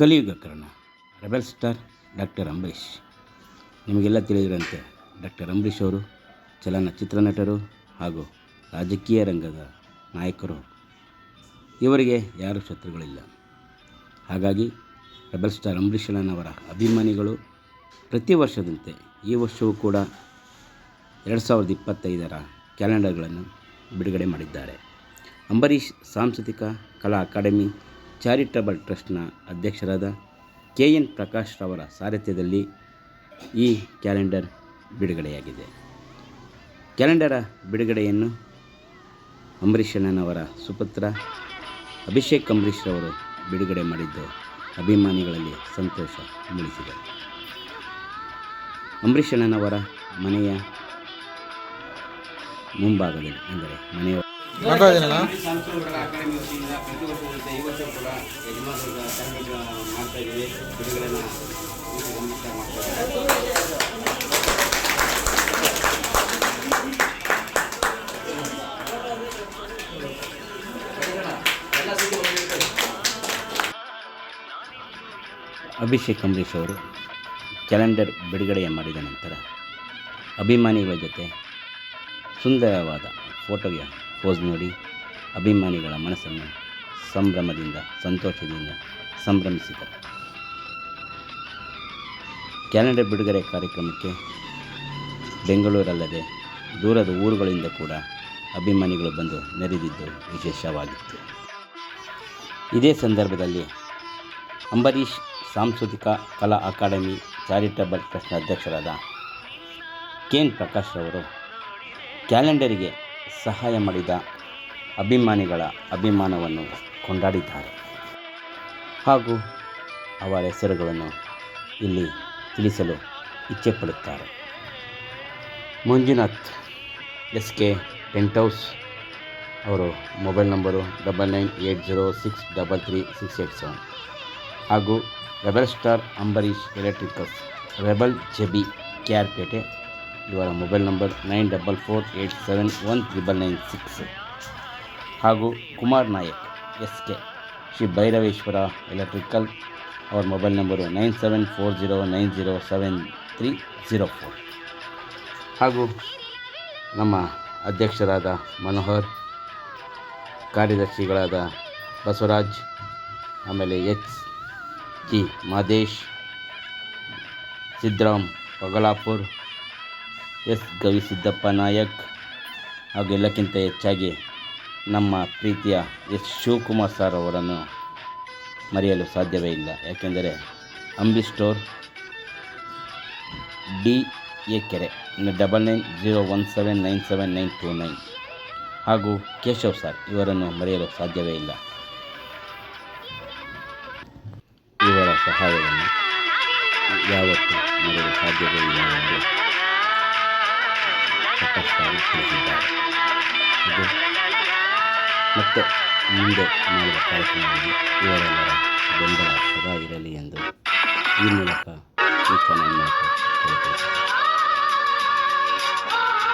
Kaliyuga Karna rebel star doctor Ambareesh. ನಿಮಗೆಲ್ಲ ತಿಳಿದಿರಂತೆ doctor Ambareesh ಅವರು ಚಲನಚಿತ್ರ ನಟರು ಹಾಗೂ ರಾಜಕೀಯ ರಂಗದ ನಾಯಕರು. ಇವರಿಗೆ ಯಾರೂ ಶತ್ರುಗಳಿಲ್ಲ. ಹಾಗಾಗಿ ರೆಬೆಲ್ ಸ್ಟಾರ್ ಅಂಬರೀಷ್ ಅಣ್ಣನವರ ಅಭಿಮಾನಿಗಳು ಪ್ರತಿ ವರ್ಷದಂತೆ ಈ ವರ್ಷವೂ ಕೂಡ ಎರಡು ಸಾವಿರದ ಇಪ್ಪತ್ತೈದರ ಕ್ಯಾಲೆಂಡರ್ಗಳನ್ನು ಬಿಡುಗಡೆ ಮಾಡಿದ್ದಾರೆ. ಅಂಬರೀಷ್ ಸಾಂಸ್ಕೃತಿಕ ಕಲಾ ಅಕಾಡೆಮಿ ಚಾರಿಟಬಲ್ ಟ್ರಸ್ಟ್ನ ಅಧ್ಯಕ್ಷರಾದ ಕೆ ಎನ್ ಪ್ರಕಾಶ್ ರವರ ಸಾರಥ್ಯದಲ್ಲಿ ಈ ಕ್ಯಾಲೆಂಡರ್ ಬಿಡುಗಡೆಯಾಗಿದೆ. ಕ್ಯಾಲೆಂಡರ ಬಿಡುಗಡೆಯನ್ನು ಅಂಬರೀಷಣ್ಣನವರ ಸುಪುತ್ರ ಅಭಿಷೇಕ್ ಅಂಬರೀಶ್ ರವರು ಬಿಡುಗಡೆ ಮಾಡಿದ್ದು ಅಭಿಮಾನಿಗಳಲ್ಲಿ ಸಂತೋಷ ಮೂಡಿಸಿದೆ. ಅಂಬರೀಷಣ್ಣನವರ ಮನೆಯ ಮುಂಭಾಗದಲ್ಲಿ, ಅಂದರೆ ಮನೆಯ ಅಭಿಷೇಕ್ ಅಂಬರೀಷ್ ಅವರು ಕ್ಯಾಲೆಂಡರ್ ಬಿಡುಗಡೆ ಮಾಡಿದ ನಂತರ ಅಭಿಮಾನಿಗಳ ಜೊತೆ ಸುಂದರವಾದ ಫೋಟೋಯ ಪೋಸ್ ನೋಡಿ. ಅಭಿಮಾನಿಗಳ ಮನಸ್ಸನ್ನು ಸಂಭ್ರಮದಿಂದ, ಸಂತೋಷದಿಂದ ಸಂಭ್ರಮಿಸಿದರು. ಕ್ಯಾಲೆಂಡರ್ ಬಿಡುಗಡೆ ಕಾರ್ಯಕ್ರಮಕ್ಕೆ ಬೆಂಗಳೂರಲ್ಲದೆ ದೂರದ ಊರುಗಳಿಂದ ಕೂಡ ಅಭಿಮಾನಿಗಳು ಬಂದು ನೆರೆದಿದ್ದು ವಿಶೇಷವಾಗಿತ್ತು. ಇದೇ ಸಂದರ್ಭದಲ್ಲಿ ಅಂಬರೀಷ್ ಸಾಂಸ್ಕೃತಿಕ ಕಲಾ ಅಕಾಡೆಮಿ ಚಾರಿಟಬಲ್ ಟ್ರಸ್ಟ್ನ ಅಧ್ಯಕ್ಷರಾದ ಕೆ ಎನ್ ಪ್ರಕಾಶ್ ರವರು ಕ್ಯಾಲೆಂಡರಿಗೆ ಸಹಾಯ ಮಾಡಿದ ಅಭಿಮಾನಿಗಳ ಅಭಿಮಾನವನ್ನು ಕೊಂಡಾಡಿದ್ದಾರೆ. ಹಾಗೂ ಅವರ ಹೆಸರುಗಳನ್ನು ಇಲ್ಲಿ ತಿಳಿಸಲು ಇಚ್ಛೆಪಡುತ್ತಾರೆ. Manjunath S K tent house ಅವರು mobile number double nine eight zero six double three six eight seven ಹಾಗೂ rebel star Ambareesh electricals rebel JB K R Pete ಇವರ mobile number nine double four eight seven one triple nine six. ಹಾಗೂ Kumar Nayak S K Shri Bhairaveshwara electrical ಅವರ mobile number nine seven four zero nine zero seven three zero four. ಹಾಗೂ ನಮ್ಮ ಅಧ್ಯಕ್ಷರಾದ ಮನೋಹರ್, ಕಾರ್ಯದರ್ಶಿಗಳಾದ ಬಸವರಾಜ್, ಆಮೇಲೆ H G Madesh Siddaram Pagalapur S Gavisiddappa Nayak ಹಾಗೂ ಎಲ್ಲಕ್ಕಿಂತ ಹೆಚ್ಚಾಗಿ ನಮ್ಮ ಪ್ರೀತಿಯ ಎಸ್ ಶಿವಕುಮಾರ್ ಸರ್ ಅವರನ್ನು ಮರೆಯಲು ಸಾಧ್ಯವೇ ಇಲ್ಲ. ಯಾಕೆಂದರೆ Ambi store D A Kere double nine zero one seven nine seven nine two nine ಹಾಗೂ ಕೇಶವ್ ಸರ್ ಇವರನ್ನು ಮರೆಯಲು ಸಾಧ್ಯವೇ ಇಲ್ಲ. ಇವರ ಸಹಾಯವನ್ನು ಯಾವತ್ತೂ ಮರೆಯಲು ಸಾಧ್ಯವೇ ಇಲ್ಲ ಪ್ರಕಾಶ್ ತಿಳಿಸಿದ್ದಾರೆ ಇದು ಮತ್ತೆ ಮುಂದೆ ಮಾಡುವ ಕಾರ್ಯಕ್ರಮದಲ್ಲಿ ಇವರೆಲ್ಲರ ಬೆಂಬಲ ಸದಾ ಇರಲಿ ಎಂದು ಈ ಮೂಲಕ ಈ ಚಾನಲ್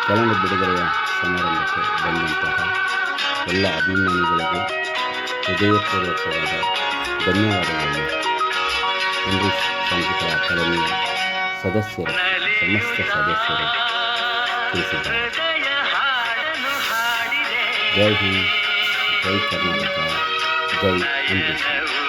ಕ್ಯಾಲೆಂಡರ್ ಬಿಡುಗಡೆಯ ಸಮಾರಂಭಕ್ಕೆ ಬಂದಂತಹ ಎಲ್ಲ ಅಭಿಮಾನಿಗಳಿಗೆ ಹೃದಯಪೂರ್ವಕವಾದ ಧನ್ಯವಾದಗಳನ್ನು ಇಂಗ್ಲಿಷ್ ಸಂಗೀತ ಅಕಾಡೆಮಿಯ ಸದಸ್ಯರು, ಸಮಸ್ತ ಸದಸ್ಯರು. ತಿಳಿಸಿದ್ದಾರೆ ಜೈ ಹಿಂದ್ ಜೈ ಕರ್ನಾಟಕ ಜೈ ಅಂಬರೀಷ್